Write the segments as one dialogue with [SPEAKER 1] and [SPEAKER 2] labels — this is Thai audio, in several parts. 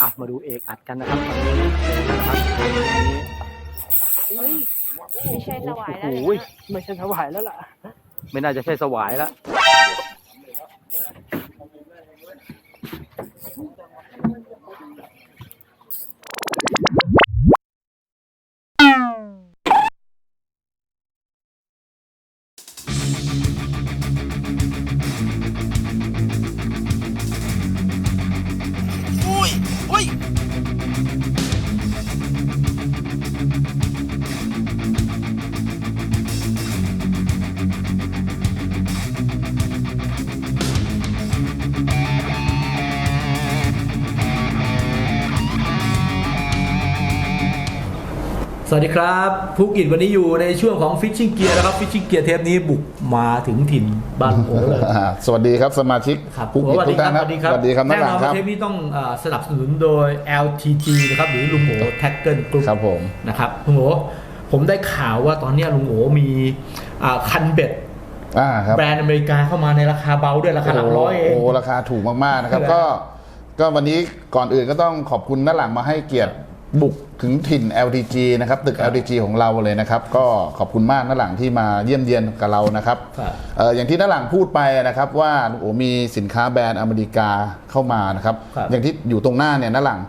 [SPEAKER 1] อะมาดูเอกอัดกันนะครับตอนนี้นะครับตอนนี้
[SPEAKER 2] เฮ้ยไม่ใช่สวายแล้ว
[SPEAKER 1] โอ้
[SPEAKER 2] เนี่ย
[SPEAKER 1] โหไม่ใช่สวายแล้วล่ะ ไม่น่าจะใช่สวายแล้ว
[SPEAKER 3] สวัสดีครับภูกิจวันนี้อยู่ในช่วงของ Fishing Gear นะครับ Fishing Gear เทปนี้บุกมาถึงถิ่นบ้านโอเลย
[SPEAKER 4] อ่าสวัสดีครับสมาชิก
[SPEAKER 3] ครับ
[SPEAKER 4] ภูเก็ต
[SPEAKER 3] สวัส
[SPEAKER 4] ทุ
[SPEAKER 3] ดี
[SPEAKER 4] ก
[SPEAKER 3] ค
[SPEAKER 4] ท่า
[SPEAKER 3] รั
[SPEAKER 4] น
[SPEAKER 3] บ
[SPEAKER 4] ครับ
[SPEAKER 3] สวัสดีครับ
[SPEAKER 4] สวัสดีครับ
[SPEAKER 3] แน่
[SPEAKER 4] น้านหลั
[SPEAKER 3] องน
[SPEAKER 4] ค
[SPEAKER 3] ว่า
[SPEAKER 4] รับ
[SPEAKER 3] เทปนี้ต้องเอ่อสนับสนุนโดย LTG นะครับหรือลุงโห Tackle Group
[SPEAKER 4] ครับผม
[SPEAKER 3] นะครับลุงโหผมได้ข่าวว่าตอนเนี้ยลุงโหมีอ่าคันเบ็ด
[SPEAKER 4] อ่าครับ
[SPEAKER 3] แบรนด์อเมริกาเข้ามาในราคาเบาด้วยราคาหลักร้อยเอง
[SPEAKER 4] โอ้ราคาถูกมากๆนะครับ
[SPEAKER 3] ครับ
[SPEAKER 4] ก็ก็วันนี้ก่อนอื่นก็ต้องขอบคุณน้าหลังมาให้เกียรติ บุกถึงถิ่น LTG นะครับ ตึก LTG ของเราเลยนะครับ ก็ขอบคุณมากน้าหลังที่มาเยี่ยมเยียนกับเรานะครับ
[SPEAKER 3] ครับ
[SPEAKER 4] เอ่ออย่างที่น้าหลังพูดไปนะครับว่าโอ้มีสินค้าแบรนด์อเมริกาเข้ามานะครับ
[SPEAKER 3] ครับ
[SPEAKER 4] อย่างที่อยู่ตรงหน้าเนี่ยน้าหลัง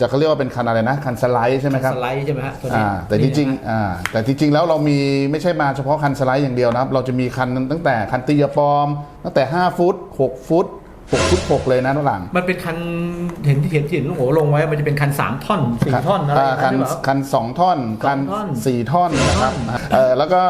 [SPEAKER 4] จะเขาเรียกว่าเป็นคันอะไรนะคันสไลด์ใช่ไหมครับ
[SPEAKER 3] สไลด์ใช่ไหมฮะตัวนี้
[SPEAKER 4] อ่าแต่ที่จริงอ่าแต่ที่จริงแล้วเรามีไม่ใช่มาเฉพาะคันสไลด์อย่างเดียวนะครับ เราจะมีคันตั้งแต่คันตียปลอม ตั้งแต่ 5 ฟุต 6 ฟุต 6ฟุต6เลยนะน้องหลัง
[SPEAKER 3] มันเป็นคันเห็นที่เห็นที่เห็นลุงโหลงไว้ มันจะเป็นคันสามท่อนสี่ท่อนอะไรอย่าง
[SPEAKER 4] คั
[SPEAKER 3] เงี้ยหรือเปล่า
[SPEAKER 4] คัน2ท่อนคัน
[SPEAKER 3] สองท่อน
[SPEAKER 4] 4ท่อนนะครับเออแล้วก็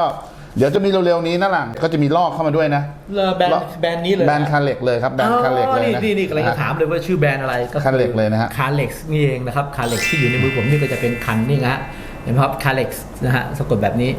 [SPEAKER 4] เดี๋ยวจะมีเร็วๆนี้นะหลังก็จะมีลอกเข้ามาด้วยนะ
[SPEAKER 3] เลอแบรนด์แบรนด์นี้เลย
[SPEAKER 4] แบรนด์คาเล็กเลยครับแบรนด์คาเล็กเลย
[SPEAKER 3] นี่
[SPEAKER 4] นะ
[SPEAKER 3] นี่นี่กำลังจะถามเลยว่าชื่อแบรนด์อะไรก็
[SPEAKER 4] คันเหล็กเลยนะฮะ
[SPEAKER 3] คาเล็กนี่เองนะครับคาเล็กที่อยู่ในมือผมนี่ก็จะเป็นคันนี่นะฮะเห็นไหมครับคาเล็กนะฮะสะกดแบบนี้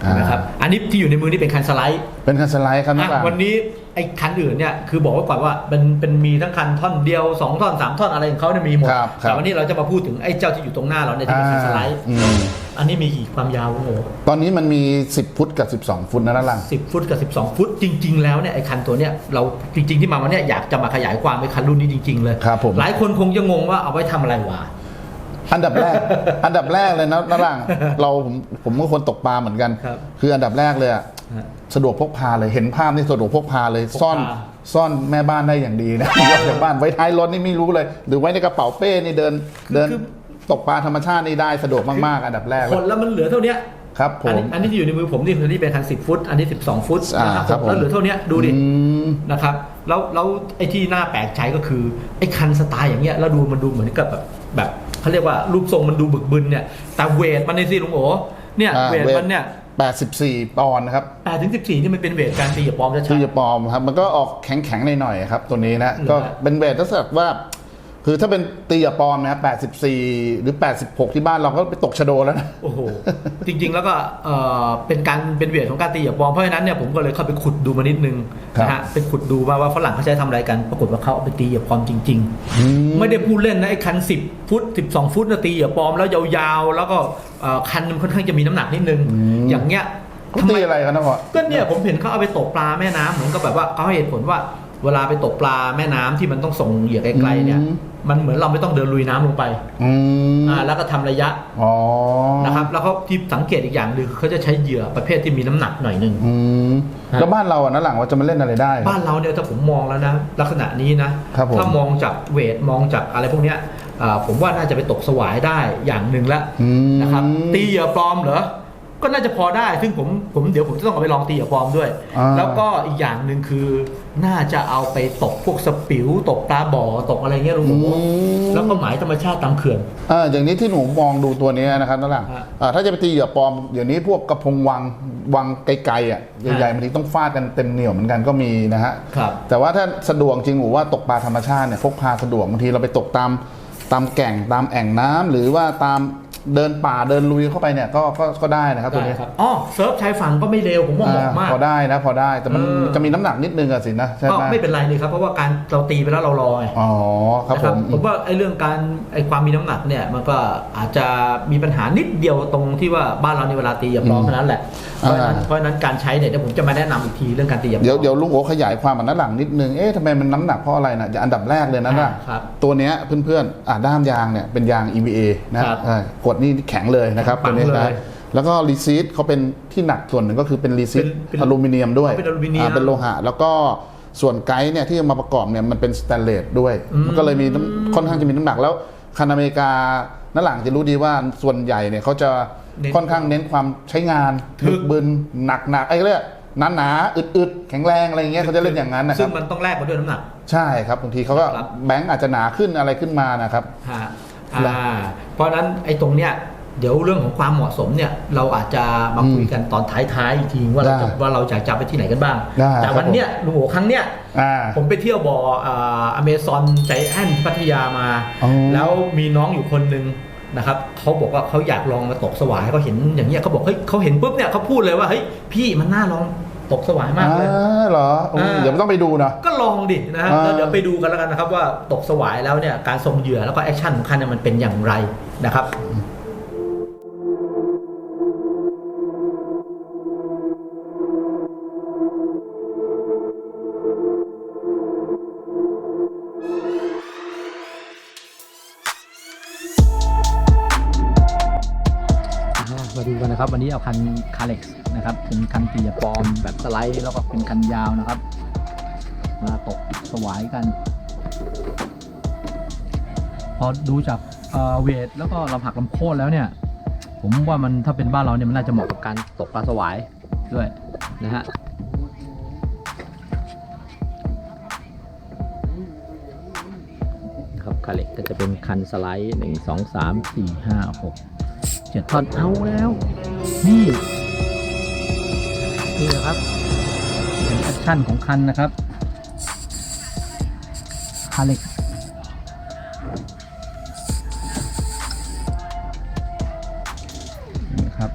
[SPEAKER 3] เห็นไหมครับอันนี้ที่อยู่ในมือนี่เป็นคันสไลด์
[SPEAKER 4] เป็นคันสไลด์ครับน้องห
[SPEAKER 3] อะ
[SPEAKER 4] ลัง
[SPEAKER 3] วันนี้ ไอ้คันอื่นเนี่ยคือบอกไว้ก่อนว่ามันเป็นมีทั้งคันท่อนเดียวสองท่อนสามท่อนอะไรของเขาเนี่ยมีหมด
[SPEAKER 4] ครับครับ
[SPEAKER 3] แต่วันนี้เราจะมาพูดถึงไอ้เจ้าที่อยู่ตรงหน้าเราเนี่ยที่เป็นคันสไลด์
[SPEAKER 4] อืม
[SPEAKER 3] อันนี้มีกี่ความยาวโอ้โห
[SPEAKER 4] ตอนนี้มันมี 10 ฟุตกับ 12 ฟุตนะน้องหลัง
[SPEAKER 3] สิบฟุตกับ 12 ฟุต จริง ๆ แล้วเนี่ยไอ้คันตัวเนี้ยเราจริง ๆ ที่มาวันเนี้ยอยากจะมาขยายความไอ้คันรุ่นนี้จริง ๆ เลย
[SPEAKER 4] ครับผม
[SPEAKER 3] หลายคนคงจะงงว่าเอาไว้ทำอะไรวะ
[SPEAKER 4] อันดับแรก อันดับแรกเลยนะน้าหลังเราผมผมก็คนตกปลาเหมือนกัน
[SPEAKER 3] ครับ
[SPEAKER 4] คืออันดับแรกเลยอะ
[SPEAKER 3] ฮะ
[SPEAKER 4] สะดวกพกพาเลยเห็นภาพนี่สะดวกพกพาเลย
[SPEAKER 3] พกพา
[SPEAKER 4] ซ่อนซ่อนแม่บ้านได้อย่างดีนะยกจากบ้านไว้ท้ายรถนี่ไม่รู้เลย หรือไว้ในกระเป๋าเป้นี่เดินเดินตกปลาธรรมชาตินี่ได้สะดวกมากๆอันดับแรก
[SPEAKER 3] คนแล้วมันเหลือเท่าเนี้ย
[SPEAKER 4] ครับผ
[SPEAKER 3] อัน
[SPEAKER 4] ม
[SPEAKER 3] นี้อันนี้ที่อยู่ในมือผมนี่คือที่เป็นคัน10ฟุต อันนี้12ฟุต
[SPEAKER 4] อ่า
[SPEAKER 3] นะครับ
[SPEAKER 4] ครับผม
[SPEAKER 3] แล้วเหลือเท่าเนี้ยดูดิ
[SPEAKER 4] อืม
[SPEAKER 3] นะครับแล้วแล้วไอ้ที่น่าแปลกใจก็คือไอ้คันสไตล์อย่างเงี้ยแล้วดูมันดูเหมือนกับแบบแบบเขาเรียกว่ารูปทรงมันดูบึกบึนเนี่ยแต่เวทมันในสิลุงโอเนี่ย
[SPEAKER 4] อ่า
[SPEAKER 3] เวทมันเนี่ย
[SPEAKER 4] 84 ปอนด์ครับ
[SPEAKER 3] 8ถึง14นี่มันเป็นเวทการตีกับปอมจะชั
[SPEAKER 4] ที่
[SPEAKER 3] ด
[SPEAKER 4] จะปลอมครับ มันก็ออกแข็งๆหน่อยๆครับ ตัวนี้นะ
[SPEAKER 3] เหรอ
[SPEAKER 4] ก็
[SPEAKER 3] ฮะ
[SPEAKER 4] เป็นเวทถ้าเกิดว่า คือถ้าเป็นตีกับปลอมนะครับ84 หรือ 86 ที่บ้านเราก็ไปตกชะโดแล้วนะ
[SPEAKER 3] โอ้โห จริง ๆ แล้วก็เอ่อเป็นการเป็นเวทของการตีเหยียบบอลเพราะฉะนั้นเนี่ยผมก็เลยเข้าไปขุดดูมานิดนึง
[SPEAKER 4] ครับ
[SPEAKER 3] นะฮะไปขุดดูมาว่าฝรั่งเขาใช้ทำอะไรกัน ปรากฏว่าเขาเอาไปตีเหยียบบอลจริง ๆ ไม่ได้พูดเล่นนะไอ้คัน 10 ฟุต 12 ฟุตนะตีเหยียบบอลแล้วยาวๆ แล้วก็เอ่อคันมันค่อนข้างจะมีน้ำหนักนิดนึง อย่างเงี้ย
[SPEAKER 4] เขาตีอะไรกันนะพ่อ
[SPEAKER 3] ก็เนี่ยผมเห็นเขาเอาไปตกปลาแม่น้ำเหมือนกับแบบว่าเขาให้เหตุผลว่าเวลาไปตกปลาแม่น้ำที่มันต้องส่งเหยื่อไกลๆเนี่ย
[SPEAKER 4] อื ม
[SPEAKER 3] มันเหมือนเราไม่ต้องเดินลุยน้ำลงไป
[SPEAKER 4] อืม
[SPEAKER 3] อ่าแล้วก็ทำระยะ
[SPEAKER 4] อ๋อ
[SPEAKER 3] นะครับแล้วก็ที่สังเกตอีกอย่างหนึ่งคือเขาจะใช้เหยื่อประเภทที่มีน้ำหนักหน่อยหนึ่ง
[SPEAKER 4] อืม
[SPEAKER 3] ฮะ
[SPEAKER 4] แล้วบ้านเราอะนะหลังว่าจะมาเล่นอะไรได้
[SPEAKER 3] บ้านเราเนี่ยถ้าผมมองแล้วนะ ลักษณะนี้นะครับ
[SPEAKER 4] ผม
[SPEAKER 3] ถ้ามองจากเวทมองจากอะไรพวกเนี้ยอ่าผมว่าน่าจะไปตกสวายได้อย่างหนึ่งละ
[SPEAKER 4] อืม
[SPEAKER 3] นะครับตีเหยื่อปลอมเหรอ ก็น่าจะพอได้ ซึ่งผมผมเดี๋ยวผมจะต้องเอาไปลองตีเหยื่อปลอมด้วย
[SPEAKER 4] อ่า
[SPEAKER 3] แล้วก็อีกอย่างหนึ่งคือน่าจะเอาไปตกพวกสปิวตกปลาบ่อตกอะไรเงี้ยลุงหมูแล้วก็หมายธรรมชาติตามเขื่อน
[SPEAKER 4] อ่าอย่างนี้ที่หนูมองดูตัวนี้นะครับนั่นแหละ
[SPEAKER 3] ฮะ
[SPEAKER 4] อ่าถ้าจะไปตีเหยื่อปลอมเดี๋ยวนี้พวกกระพงวังวังไกลๆอะใหญ่ๆบางทีต้องฟาดกันเต็มเหนียวเหมือนกันก็มีนะฮะ
[SPEAKER 3] ครับ
[SPEAKER 4] แต่ว่าถ้าสะดวกจริงหนูว่าตกปลาธรรมชาติเนี่ยพกพาสะดวกบางทีเราไปตกตามตามแก่งตามแอ่งน้ำหรือว่าตาม เดินป่าเดินลุยเข้าไปเนี่ยก็ก็ก็ได้นะครับตัว
[SPEAKER 3] ได้
[SPEAKER 4] นี้
[SPEAKER 3] ครับอ๋อเซิร์ฟชายฝั่งก็ไม่เร็วผมว่าเหมาะมาก
[SPEAKER 4] พอได้นะพอได้แต่มัน
[SPEAKER 3] เออ
[SPEAKER 4] จะมีน้ำหนักนิดนึงอะสินะใช่
[SPEAKER 3] ก็
[SPEAKER 4] ไหม
[SPEAKER 3] ไม่เป็นไรเลยครับเพราะว่าการเราตีไปแล้วเรารอไง
[SPEAKER 4] อ๋อครับ
[SPEAKER 3] นะ
[SPEAKER 4] ผม
[SPEAKER 3] ผมว่าไอ้เรื่องการไอ้ความมีน้ำหนักเนี่ยมันก็อาจจะมีปัญหานิดเดียวตรงที่ว่าบ้านเราในเวลาตีอย่าพร้อมเท่านั้นแหละเพราะฉะนั้นเพราะฉะนั้นการใช้เนี่ยเดี๋ยวผมจะมาแนะนำอีกทีเรื่องการตีอย่าพร้อม
[SPEAKER 4] เดี๋ยวเดี๋ยวลุงโอขยายความมันด้านหลังนิดนึงเอ๊ะทำไมมันน้ำหนักเพราะอะไรนะอันดับแรกเลยนะว่า
[SPEAKER 3] อ่าครับ
[SPEAKER 4] ตัวเนี้ยเพื่อนๆอ่าด้ามยางเนี่ยเป็นยาง EVA นะครับอ่ากดนี่แข็งเลยนะครับ
[SPEAKER 3] ปั
[SPEAKER 4] ตัว
[SPEAKER 3] ง
[SPEAKER 4] นี้
[SPEAKER 3] เลย
[SPEAKER 4] นะแล้วก็รีซีดเขาเป็นที่หนักส่วนหนึ่งก็คือเป็นรีซีด
[SPEAKER 3] เป็นเป็น
[SPEAKER 4] อลูมิเนียมด้วย
[SPEAKER 3] เป็นอลูมิเนียมา
[SPEAKER 4] เป็นโลหะ แล้วก็ส่วนไกด์เนี่ยที่เอามาประกอบเนี่ยมันเป็นสแตนเลสด้วย
[SPEAKER 3] อืม
[SPEAKER 4] มันก็เลยมีน้ำค่อนข้างจะมีน้ำหนักแล้วคันอเมริกานั่นหลังจะรู้ดีว่าส่วนใหญ่เนี่ยเขาจะ
[SPEAKER 3] เน้น
[SPEAKER 4] ค่อนข้างเน้นความใช้งาน
[SPEAKER 3] ถึก
[SPEAKER 4] บึกบึนหนักหนักๆไอ้เรียกหนาหนาๆอึดๆ แข็งแรงอะไรอย่างเงี้ยเขาจะเล่นอย่างนั้นนะค
[SPEAKER 3] ซึ่
[SPEAKER 4] รั
[SPEAKER 3] ง
[SPEAKER 4] บ
[SPEAKER 3] มันต้องแลกมาด้วยน้ำหนัก
[SPEAKER 4] ใช่ครับบางทีเขาก็
[SPEAKER 3] ครับ
[SPEAKER 4] แบงค์อาจจะหนาขึ้นอะไรขึ้นมานะครับ
[SPEAKER 3] ฮะ อ่าเพราะฉะนั้นไอ้ตรงเนี้ยเดี๋ยวเรื่องของความเหมาะสมเนี่ยเราอาจจะมาคุยกันตอนท้ายๆอีกทีว่าเราจะ
[SPEAKER 4] ได้
[SPEAKER 3] ว่าเราจะจะไปที่ไหนกันบ้าง
[SPEAKER 4] ได้
[SPEAKER 3] แต่
[SPEAKER 4] ครับ
[SPEAKER 3] วันเนี้ยลุงโอครั้งเนี้ย
[SPEAKER 4] อ่า
[SPEAKER 3] ผมไปเที่ยวบ่ออเมซอนใจแอนพัทยามา
[SPEAKER 4] อ๋อ
[SPEAKER 3] แล้วมีน้องอยู่คนหนึ่งนะครับเขาบอกว่าเขาอยากลองมาตกสวายเขาเห็นอย่างเงี้ยเขาบอกเฮ้ยเขาเห็นปุ๊บเนี่ยเขาพูดเลยว่าเฮ้ยพี่มันน่าลอง ตกสวายมากเลย
[SPEAKER 4] อ่าเหรออืม
[SPEAKER 3] อ่า
[SPEAKER 4] เดี๋ยวต้องไปดูนะ
[SPEAKER 3] ก็ลองดินะฮะ
[SPEAKER 4] อ่า
[SPEAKER 3] แล้วเดี๋ยวไปดูกันแล้วกันนะครับว่าตกสวายแล้วเนี่ยการทรงเหยื่อแล้วก็แอคชั่นของคันเนี่ยมันเป็นอย่างไรนะครับ นะครับ วันนี้เอาคันคาเล็กซ์นะครับเป็นคันตีปอมแบบสไลด์แล้วก็เป็นคันยาวนะครับมาตกสวายกัน พอดูจากเอ่อเวทแล้วก็ลำหักลำโค่นแล้วเนี่ย ผมว่ามันถ้าเป็นบ้านเราเนี่ยมันน่าจะเหมาะกับการตกปลาสวายด้วยนะฮะครับคาเล็กก็จะเป็นคันสไลด์หนึ่งสองสามสี่ห้าหก เจ็ดท่อนเอาแล้ว นี่นี่นะครับเป็นแอคชั่นของคันนะครับคาเล็กครับ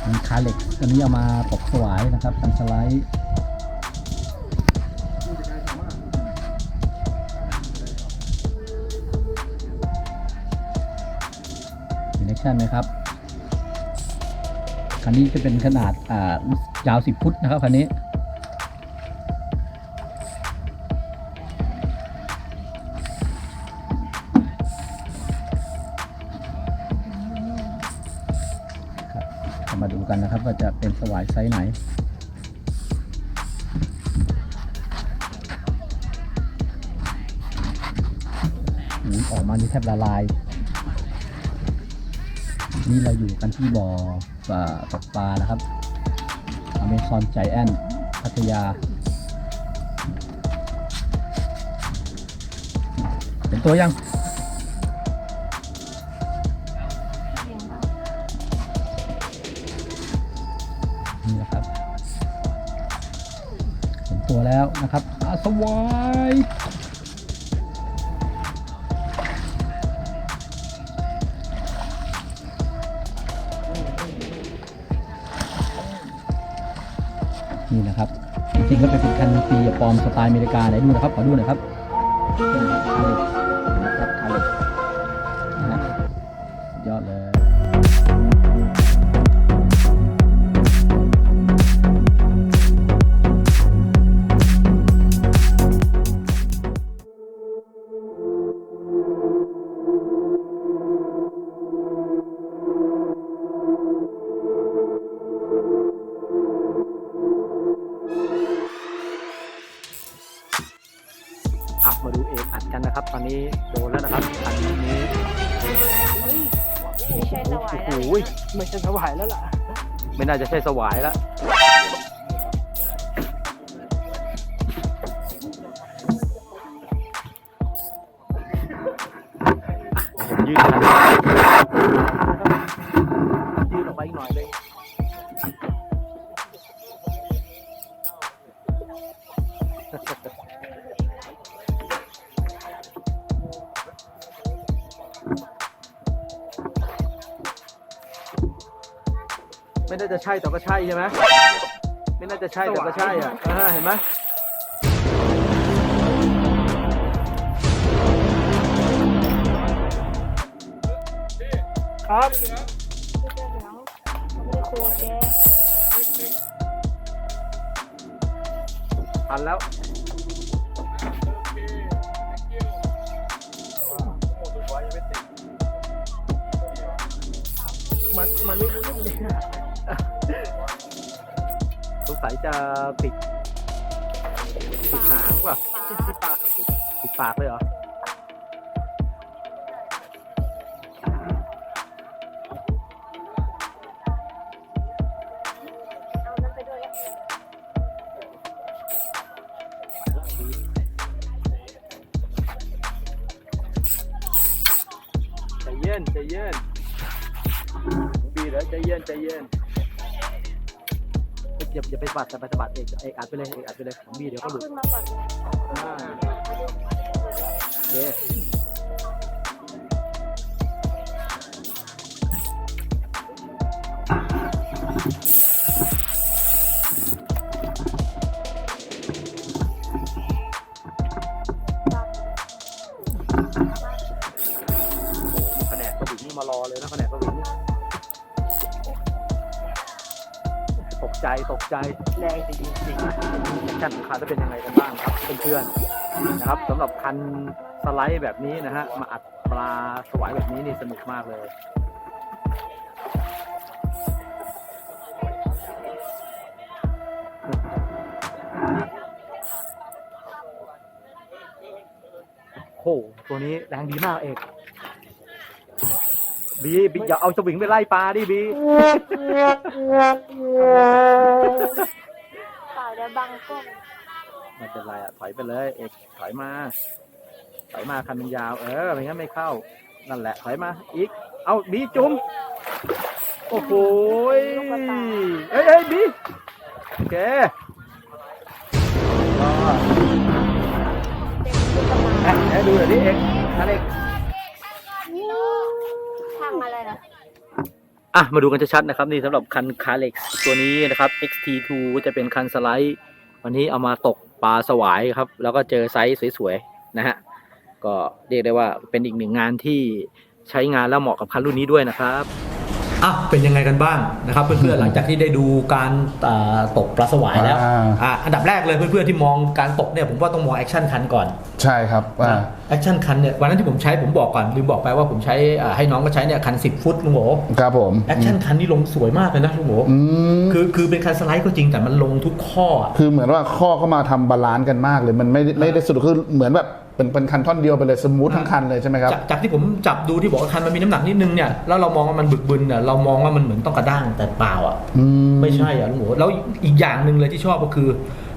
[SPEAKER 3] เป็นคาเล็กตัวนี้เอามาตกสวายนะครับทำสไลด์ คชั่นไหมครับคันนี้จะเป็นขนาดยาว 10 ฟุตนะครับคันนี้มาดูกันนะครับว่าจะเป็นสวายไซส์ไหนออกมานี่แทบละลาย นี่เราอยู่กันที่บ่อเอ่อตกปลานะครับอเมซอนใจแอนพัทยาเป็นตัวยังนี่นะครับ เห็นตัวแล้วนะครับอาสวาย นี่นะครับจริงๆก็เป็นคันตีปลอมสไตล์อเมริกาไหนดูนะครับขอดูหน่อยครับ นนะครับ ตอนนี้โดนแล้วนะครับคันนี้
[SPEAKER 2] เฮ้ยไม่ใช่สวายแล้ว
[SPEAKER 1] โอ้ยไม่ใช่สวายแล้วล่ะ ไม่น่าจะใช่สวายแล้วยืดคันยืดออกไปอีกหน่อยเลย ไม่น่าจะใช่แต่ก็ใช่ใช่ไหมไม่น่าจะใช่แต่ก็ใช่อะอ่าเห็นไหม
[SPEAKER 2] ครับไม่เจอเสียงไม่ได้คุยกับแก
[SPEAKER 1] ทันแล้ว
[SPEAKER 2] มันมันไม่รู้เลยนะ
[SPEAKER 1] สงสัยจะปิดปิดหางป่ะ
[SPEAKER 2] ติดปากติด
[SPEAKER 1] ปิดปากเลยเหรอ
[SPEAKER 2] เอาไปด้วยแล้ว
[SPEAKER 1] ใจเย็นใจเย็นบีเดี๋ยวใจเย็นใจเย็น อย่าอย่าไปบัดแต่ไปสะบัดเอกเอกอัดไปเลยเอกอัดไปเลยของบีเดี๋ยวก็
[SPEAKER 2] เอา
[SPEAKER 1] หลุด
[SPEAKER 2] ขึ้นมาก่อน
[SPEAKER 1] อ่าโอเค ใจตกใจ
[SPEAKER 2] แรงจริงจริง
[SPEAKER 1] การแข่งขันจะเป็นยังไงกันบ้างครับเพื่อนๆนะครับสำหรับคันสไลด์แบบนี้นะฮะมาอัดปลาสวายแบบนี้นี่สนุกมากเลยโอ้โหตัวนี้แรงดีมากเอก บีบีอย่าเอาสวิงไปไล่ปลาดิบี
[SPEAKER 2] เปล่าเดี๋ยวบังกล้อง
[SPEAKER 1] ไม่เป็นไรอะถอยไปเลยเอกถอยมาถอยมาคันมันยาว เออไม่งั้นไม่เข้า นั่นแหละถอยมาอีก เอาบีจุ่มโอ้โหยเอ้ยเอ้ยบีโอเคก็
[SPEAKER 2] เต็มที่ประมาณ
[SPEAKER 1] อะเดี๋ยวดูหน่อยดิเอกอันเอก
[SPEAKER 2] ทางอะไรนะ
[SPEAKER 1] อะมาดูกันชัดๆนะครับนี่สำหรับคันคาเล็กตัวนี้นะครับ XT2 จะเป็นคันสไลด์วันนี้เอามาตกปลาสวายครับ แล้วก็เจอไซส์สวยๆนะฮะก็เรียกได้ว่าเป็นอีกหนึ่งงานที่ใช้งานแล้วเหมาะกับคันรุ่นนี้ด้วยนะครับ
[SPEAKER 3] อะเป็นยังไงกันบ้างนะครับเพื่อนๆหลังจากที่ได้ดูการอ่าตกปลาสวายแล้ว
[SPEAKER 4] อ่า
[SPEAKER 3] อะอันดับแรกเลยเพื่อนๆที่มองการตกเนี่ยผมว่าต้องมองแอคชั่นคันก่อน
[SPEAKER 4] ใช่ครับอ่า
[SPEAKER 3] แอคชั่นคันเนี่ยวันนั้นที่ผมใช้ผมบอกก่อนลืมบอกไปว่าผมใช้อ่าให้น้องก็ใช้เนี่ยคัน 10 ฟุตลุงโห
[SPEAKER 4] ครับผม
[SPEAKER 3] แอคชั่นคันนี่ลงสวยมากเลยนะลุงโห
[SPEAKER 4] อืม
[SPEAKER 3] คือคือเป็นคันสไลด์ก็จริงแต่มันลงทุกข้ออะ
[SPEAKER 4] คือเหมือนว่าข้อเข้ามาทำบาลานซ์กันมากเลยมันไม่ได้ไม่ได้สะดุดคือเหมือนแบบ เป็นเป็นคันท่อนเดียวไปเลยสมูททั้งคันเลยใช่ไหมครับ
[SPEAKER 3] จากจากที่ผมจับดูที่บอกว่าคันมันมีน้ำหนักนิดนึงเนี่ยแล้วเรามองว่ามันบึกบึนเนี่ยเรามองว่ามันเหมือนต้องกระด้างแต่เปล่าอะ
[SPEAKER 4] อืม
[SPEAKER 3] ไม่ใช่อะลุงโหแล้วอีกอย่างหนึ่งเลยที่ชอบก็คือ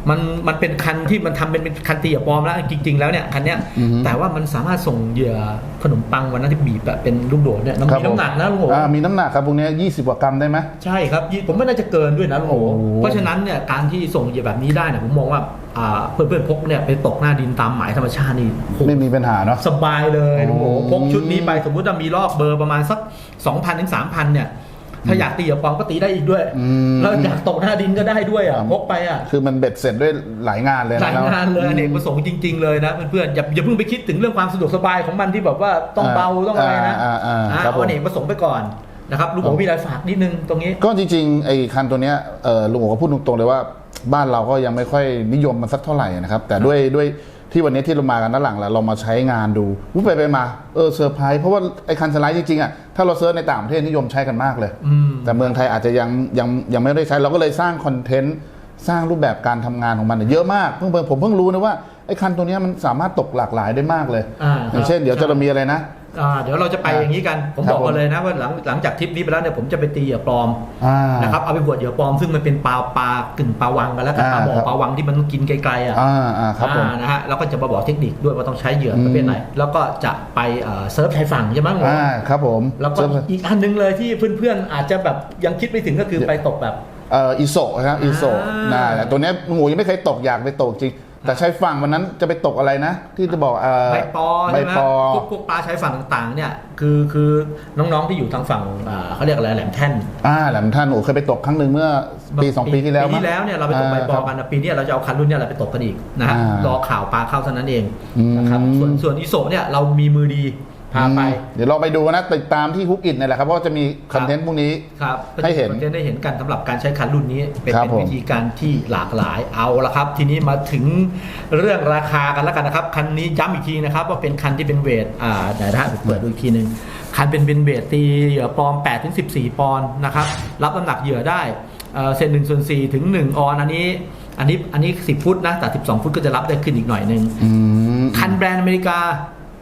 [SPEAKER 3] มันมันเป็นคันที่มันทำเป็นเป็นคันตีอะปลอมแล้วจริง ๆ แล้วเนี่ยคันเนี้ย
[SPEAKER 4] อือฮึ
[SPEAKER 3] แต่ว่ามันสามารถส่งเหยื่อขนมปังวันนั้นที่บีบแบบเป็นลูกโดดเนี่ยมัน
[SPEAKER 4] ครับ
[SPEAKER 3] มีน้ำหนักนะลุงโห
[SPEAKER 4] อ่ามีน้ำหนักครับพวกเนี้ยี่สิบกว่ากรัมได้ไหม
[SPEAKER 3] ใช่ครับยี่ผมไม่น่าจะเกินด้วยนะลุงโห
[SPEAKER 4] โอ้โห
[SPEAKER 3] เพราะฉะนั้นเนี่ยการที่ส่งเหยื่อแบบนี้ได้เนี่ยผมมองว่าอ่าเพื่อนเพื่อนๆพกเนี่ยไปตกหน้าดินตามหมายธรรมชาตินี่โห
[SPEAKER 4] ไม่มีปัญหาเนาะ
[SPEAKER 3] สบายเลยลุงโห
[SPEAKER 4] โอ้
[SPEAKER 3] พกชุดนี้ไปสมมุติว่ามีรอบเบอร์ประมาณสัก2,000ถึง3,000เนี่ย ถ้าอยากตีกับปองก็ตีได้อีกด้วย
[SPEAKER 4] อืม
[SPEAKER 3] แล้วอยากตกหน้าดินก็ได้ด้วยอะพกไปอะ
[SPEAKER 4] คือมันเบ็ดเสร็จด้วยหลายงานเลย
[SPEAKER 3] หลาย
[SPEAKER 4] นะ
[SPEAKER 3] งานเลยอเนกประสงค์จริง ๆเลยนะเพื่อนๆอย่าอย่าเพิ่งไปคิดถึงเรื่องความสะดวกสบายของมันที่แบบว่าต้องเบาต้องอะไรนะ
[SPEAKER 4] อ่าอ่าอ่า
[SPEAKER 3] อ่า
[SPEAKER 4] ครับผ
[SPEAKER 3] เอา
[SPEAKER 4] ม
[SPEAKER 3] อเนกประสงค์ไปก่อนนะครับลุงโหมีอะไรฝากนิดนึงตรงนี้
[SPEAKER 4] ก็จริงๆไอ้คันตัวเนี้ยเออลุงโอก็พูดตรงๆเลยว่า บ้านเราก็ยังไม่ค่อยนิยมมันสักเท่าไหร่นะครับ แต่ด้วยด้วย ที่วันนี้ที่เรามากันด้านหลังแล้วเรามาใช้งานดูวุ้ไปไปมาเออเซอร์ไพรส์เพราะว่าไอ้คันสไลด์จริงๆอะถ้าเราเซิร์ชในต่างประเทศนิยมใช้กันมากเลย
[SPEAKER 3] อืม
[SPEAKER 4] แต่เมืองไทยอาจจะยังยังยังไม่ได้ใช้เราก็เลยสร้างคอนเทนต์สร้างรูปแบบการทำงานของมันเนี่ยเยอะมากเพิ่งผมเพิ่งรู้นะว่าไอ้คันตัวเนี้ยมันสามารถตกหลากหลายได้มากเลย
[SPEAKER 3] อ่า
[SPEAKER 4] อย่างเช่น เดี๋ยวจะเรามีอะไรนะ
[SPEAKER 3] อ่า เดี๋ยวเราจะไป
[SPEAKER 4] อ่า
[SPEAKER 3] อย่างนี้กัน ผม
[SPEAKER 4] ครับ
[SPEAKER 3] บอก
[SPEAKER 4] ผม
[SPEAKER 3] กันเลยนะว่าหลังหลังจากทริปนี้ไปแล้วเนี่ยผมจะไปตีเหยื่อปลอม
[SPEAKER 4] อ่า
[SPEAKER 3] นะครับเอาไปหัวดเหยื่อปลอมซึ่งมันเป็นปลาปลากึ่งปลาวังกันแล้วกันปลา
[SPEAKER 4] อ่า
[SPEAKER 3] หมอ
[SPEAKER 4] ครับ
[SPEAKER 3] ปลาวังที่มันต้องกินไกลๆอะ
[SPEAKER 4] อ่าอ่าครับผม
[SPEAKER 3] อ่านะฮะแล้วก็จะมาบอกเทคนิคด้วยว่าต้องใช้เหยื่อ
[SPEAKER 4] อืม
[SPEAKER 3] ประเภทไหนแล้วก็จะไปเอ่อเซิร์ฟชายฝั่งใช่ไหมหมอ
[SPEAKER 4] อ่าครับผม
[SPEAKER 3] แล้วก็อีกอันหนึงเลยที่เพื่อนๆอาจจะแบบยังคิดไม่ถึงก็คือไปตกแบบ
[SPEAKER 4] เอ่ออีโซครับอีโซ
[SPEAKER 3] อ่า
[SPEAKER 4] นะแต่ตัวเนี้ยหมูยังไม่เคยตกอยากไปตกจริง แต่ชายฝั่งวันนั้นจะไปตกอะไรนะ ที่จะบอกเอ่อ
[SPEAKER 3] ใบปอ
[SPEAKER 4] ใบ
[SPEAKER 3] ใช่ไหม
[SPEAKER 4] ปอ
[SPEAKER 3] พวกพวกปลาชายฝั่งต่างๆ เนี่ยคือคือน้องๆที่อยู่ทางฝั่งอ่าเขาเรียกอะไรแหลมแท่น
[SPEAKER 4] อ่าแหลมท่านโอ้เคยไปตกครั้งหนึ่งเมื่อปีสองปีที่แล้ว
[SPEAKER 3] ปีที่แล้วเนี่ยเราไปตกใบปอกันนะปีเนี้ยเราจะเอาคันรุ่นเนี่ยเราไปตกกันอีกนะฮะ
[SPEAKER 4] อ่าร
[SPEAKER 3] อข่าวปลาเข้าเท่านั้นเอง
[SPEAKER 4] อืม
[SPEAKER 3] นะครับส่วนส่วนอิโซะเนี่ยเรามีมือดี พาไป
[SPEAKER 4] อืมเดี๋ยวเราไปดูนะติดตามที่ฮุกอินนี่แหละครับเพราะว่าจะมีคอนเทนต์พวกนี้
[SPEAKER 3] ครับ
[SPEAKER 4] ให้เห็น
[SPEAKER 3] จะได้เห็นกันสำหรับการใช้คันรุ่นนี้เป็น
[SPEAKER 4] ครับ
[SPEAKER 3] เป็น
[SPEAKER 4] ผม
[SPEAKER 3] วิธีการที่หลากหลายเอาละครับ ทีนี้มาถึงเรื่องราคากันแล้วกันนะครับคันนี้ย้ำอีกทีนะครับว่าเป็นคันที่เป็นเวทอ่าไหนนะฮะเปิดดูอีกทีหนึ่งคันเป็นเป็นเวทตีเหยื่อปลอม8ถึง14 ปอนด์นะครับรับน้ำหนักเหยื่อได้เอ่อเซนหนึ่งส่วนสี่ถึง1ออนอันนี้อันนี้อันนี้10ฟุตนะแต่12ฟุตก็จะรับได้ขึ้นอีกหน่อยหนึ่ง
[SPEAKER 4] อืม
[SPEAKER 3] คันแบรนด์อเมริกา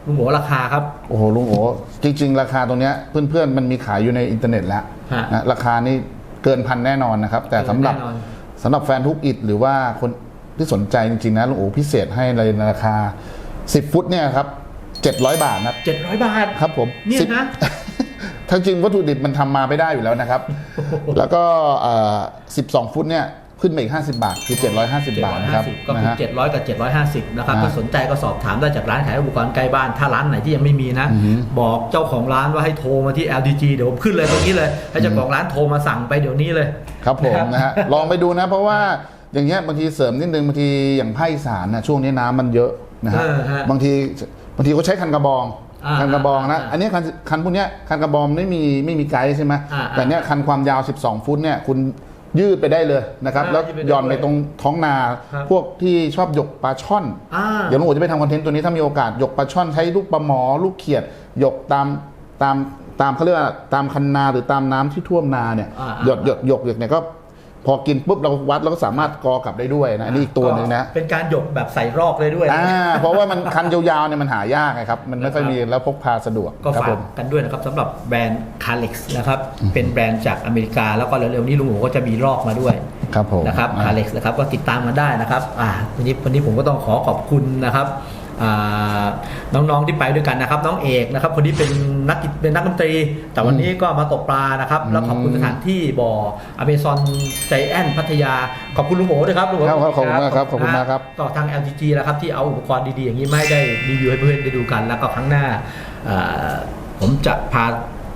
[SPEAKER 3] ลุงโหราคาครับ
[SPEAKER 4] โอ้โหลุงโอจริง ๆ ราคาตรงเนี้ยเพื่อนๆมันมีขายอยู่ในอินเทอร์เน็ตแล้ว
[SPEAKER 3] ฮะ
[SPEAKER 4] นะราคานี่เกินพันแน่นอนนะครับ แต่สำหรับ
[SPEAKER 3] แน่นอน
[SPEAKER 4] สำหรับแฟนทุกอิดหรือว่าคนที่สนใจจริงๆนะลุงโอพิเศษให้เลยในราคา 10 ฟุตเนี่ยครับ700 บาทนะครับ
[SPEAKER 3] 700บาท
[SPEAKER 4] ครับผม
[SPEAKER 3] เนี่ย
[SPEAKER 4] สิบ
[SPEAKER 3] นะ
[SPEAKER 4] ทั้งจริงวัตถุดิบมันทำมาไม่ได้อยู่แล้วนะครับ แล้วก็เอ่อ12 ฟุตเนี่ย ขึ้นมาอีก 50 บาท คือ 750 บาทนะครับ
[SPEAKER 3] 750 ก็
[SPEAKER 4] นะ
[SPEAKER 3] คือ
[SPEAKER 4] ฮะ
[SPEAKER 3] 700 กับ 750 นะครับ
[SPEAKER 4] อ่า
[SPEAKER 3] ถ้าสนใจก็สอบถามได้จากร้านขายอุปกรณ์ใกล้บ้าน ถ้าร้านไหนที่ยังไม่มีนะ
[SPEAKER 4] อือหือ
[SPEAKER 3] บอกเจ้าของร้านว่าให้โทรมาที่ LDG เดี๋ยวผมขึ้นเลยตรงนี้เลย ให้เจ้าของร้านโทรมาสั่งไปเดี๋ยวนี้เลย
[SPEAKER 4] ครับผม
[SPEAKER 3] นะครับ
[SPEAKER 4] นะฮะ ลองไปดูนะ เพราะว่าอย่างเงี้ยบางทีเสริมนิดนึงบางทีอย่างภาคอีสานนะช่วงนี้น้ำมันเยอะนะฮะ
[SPEAKER 3] เออฮะ
[SPEAKER 4] บางทีบางทีเขาใช้คันกระบอง
[SPEAKER 3] อ่า
[SPEAKER 4] คันกระบองนะ
[SPEAKER 3] อ่า
[SPEAKER 4] อันเนี้ยคันคันพวกเนี้ยคันกระบองไม่มีไม่มีไกด์ใช่ไหม
[SPEAKER 3] อ่า
[SPEAKER 4] แต่เนี้ยคันความยาว 12 ฟุตเนี่ยคุณ ยืดไปได้เลยนะครับ
[SPEAKER 3] อ่า
[SPEAKER 4] แล้ว
[SPEAKER 3] ยืดไปได้
[SPEAKER 4] หย่อนไปตรงท้องนา
[SPEAKER 3] ครับ
[SPEAKER 4] พวกที่ชอบหยกปลาช่อน
[SPEAKER 3] อ่า
[SPEAKER 4] เดี๋ยวลุงโอจะไปทำคอนเทนต์ตัวนี้ถ้ามีโอกาสหยกปลาช่อนใช้ลูกปลาหมอ ลูกเขียดหยกตามตามตามเขาเรียกว่าตามคันนาหรือตามน้ำที่ท่วมนาเนี่ย
[SPEAKER 3] อ่า
[SPEAKER 4] หยดหยดหยกหยกเนี่ยก็ พอกินปุ๊บเราวัดเราก็สามารถกอกลับได้ด้วยนะอันนี้อีกตัวหนึ่งนะ
[SPEAKER 3] ก็เป็นการหยกแบบใส่รอกเลยด้วย
[SPEAKER 4] อ่าเพราะว่ามันคันยาวๆเนี่ยมันหายากไงครับ มันไม่ค่อยมีแล้วพกพาสะดวก
[SPEAKER 3] ก็
[SPEAKER 4] ครับ
[SPEAKER 3] ฝา
[SPEAKER 4] ผ
[SPEAKER 3] ก
[SPEAKER 4] ม
[SPEAKER 3] กันด้วยนะครับสำหรับแบรนด์ c a r l e x นะครับเป็นแบรนด์จากอเมริกา แล้วก็เร็วๆนี้ลุงหมูก็จะมีรอกมาด้วย
[SPEAKER 4] ครับผม
[SPEAKER 3] นะครับ
[SPEAKER 4] อ่า
[SPEAKER 3] คาเล็กซ์นะครับก็ติดตามกันได้นะครับอ่าวันนี้วันนี้ผมก็ต้องขอขอบคุณนะครับอ่า น้องๆที่ไปด้วยกันนะครับน้องเอกนะครับคนนี้เป็นนักกิจเป็นนักดนตรี แต่วันนี้ก็มาตกปลานะครับ แล้วขอบคุณสถานที่บ่ออเมซอนใจแอนพัทยา ขอบคุณลุงโอด้วยครับลุงโอ
[SPEAKER 4] ครับครับขอบคุณมากครับขอบคุณมากครับ
[SPEAKER 3] ต่อทาง LGG นะครับที่เอาอุปกรณ์ดีๆอย่างนี้มาให้ได้รีวิวให้เพื่อนได้ดูกัน แล้วก็ครั้งหน้าอ่าผมจะพา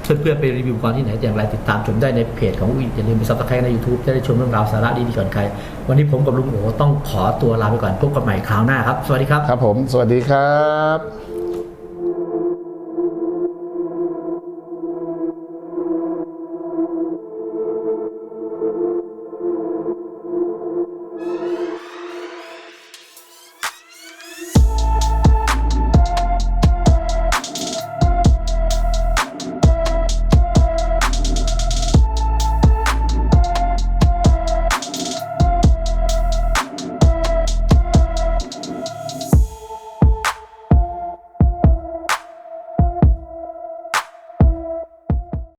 [SPEAKER 3] เพื่อนๆไปรีวิวกรณ์ที่ไหนอย่างไรติดตามชมได้ในเพจของอุ้ยอย่าลืมไปซับสไครต์ใน YouTube จะได้ชมเรื่องราวสาระดีๆก่อนใคร วันนี้ผมกับลุงโอต้องขอตัวลาไปก่อนพบกันใหม่คราวหน้าครับ สวัสดีครับ
[SPEAKER 4] ครับผม สวัสดีครับ